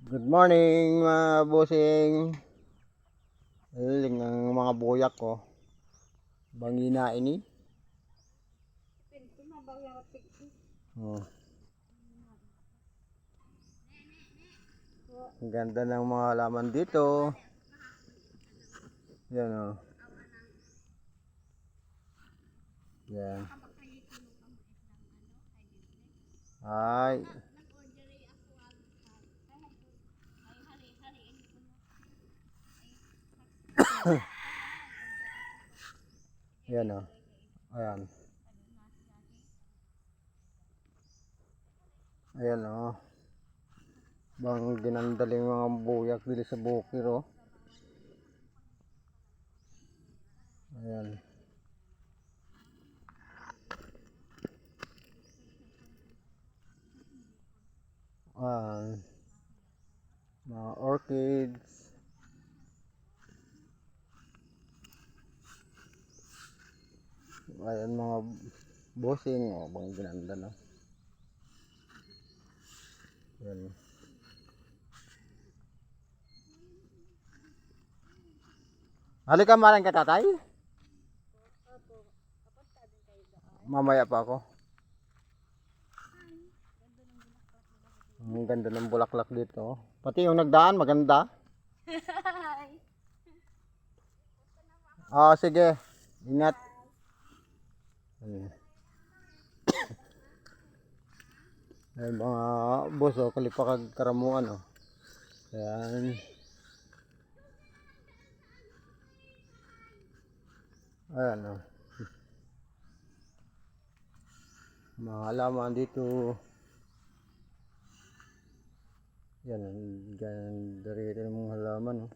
Good morning mga bossing. Hiling ang mga buyak ko. Bangina ini. Oh. Ang ganda ng mga halaman dito. Yan oh. Yan. Ay. Yan oh. Ayan. Ayan oh. Bang ginandaling mga buyak dili sa bukir oh. Ayan. Ayan. Mga orchids. Ayan mga bossing. O, bang ginanda na. Ayan. Halika maring ka tatay. Mamaya pa ako. Ang ganda ng bulaklak dito. oh. Pati yung nagdaan, maganda. Ah, sige. Ingat. Ayan. Ay, mga boss, oh, kalipakag karamuan, oh. Ayan. Ayan, oh. Mga halaman dito. Yan, ganda rito ng halaman, oh.